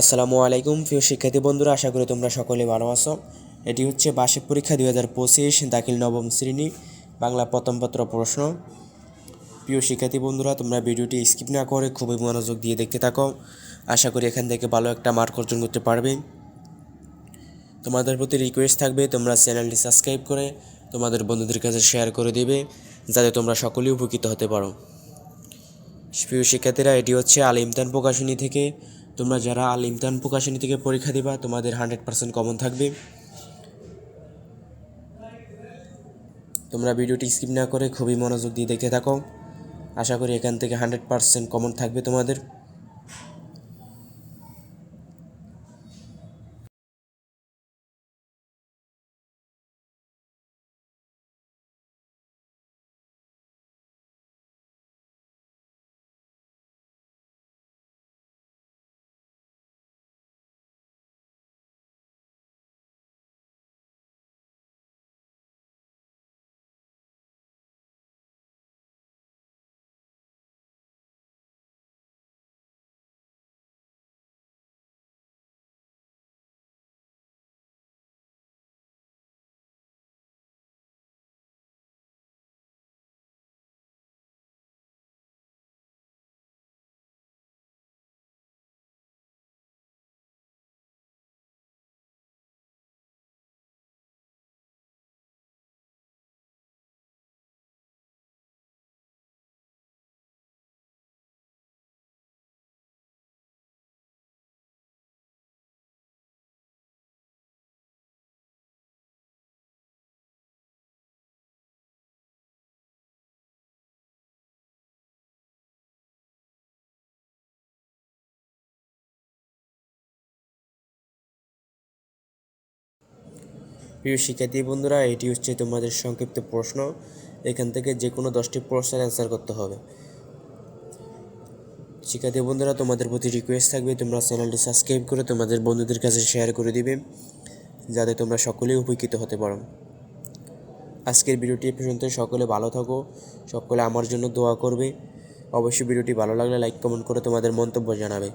আসসালামু আলাইকুম, প্রিয় শিক্ষার্থী বন্ধুরা, আশা করি তোমরা সকলে ভালো আছো। এটি হচ্ছে বার্ষিক পরীক্ষা দুই হাজার পঁচিশ, দাখিল নবম শ্রেণি, বাংলা প্রথম পত্র প্রশ্ন। প্রিয় শিক্ষার্থী বন্ধুরা, তোমরা ভিডিওটি স্কিপ না করে খুবই মনোযোগ দিয়ে দেখতে থাকো। আশা করি এখান থেকে ভালো একটা মার্ক অর্জন করতে পারবে। তোমাদের প্রতি রিকোয়েস্ট থাকবে, তোমরা চ্যানেলটি সাবস্ক্রাইব করে তোমাদের বন্ধুদের কাছে শেয়ার করে দেবে, যাতে তোমরা সকলেই উপকৃত হতে পারো। প্রিয় শিক্ষার্থীরা, এটি হচ্ছে আল ইমতান প্রকাশনী থেকে তোমরা যারা আল ইমতান প্রকাশনী থেকে পরীক্ষা দিবা, তোমাদের হান্ড্রেড পার্সেন্ট কমন থাকবে। তোমরা ভিডিওটি স্কিপ না করে খুবই মনোযোগ দিয়ে দেখতে থাকো। আশা করি এখান থেকে হান্ড্রেড পার্সেন্ট কমন থাকবে তোমাদের। প্রিয় শিক্ষার্থী বন্ধুরা, এটি হচ্ছে তোমাদের সংক্ষিপ্ত প্রশ্ন। এখান থেকে যে কোনো দশটি প্রশ্নের অ্যান্সার করতে হবে। শিক্ষার্থী বন্ধুরা, তোমাদের প্রতি রিকোয়েস্ট থাকবে, তোমরা চ্যানেলটি সাবস্ক্রাইব করে তোমাদের বন্ধুদের কাছে শেয়ার করে দিবে, যাতে তোমরা সকলেই উপকৃত হতে পারো। আজকের ভিডিওটি পর্যন্ত, সকলে ভালো থাকো, সকলে আমার জন্য দোয়া করবে। অবশ্যই ভিডিওটি ভালো লাগলে লাইক কমেন্ট করে তোমাদের মন্তব্য জানাবে।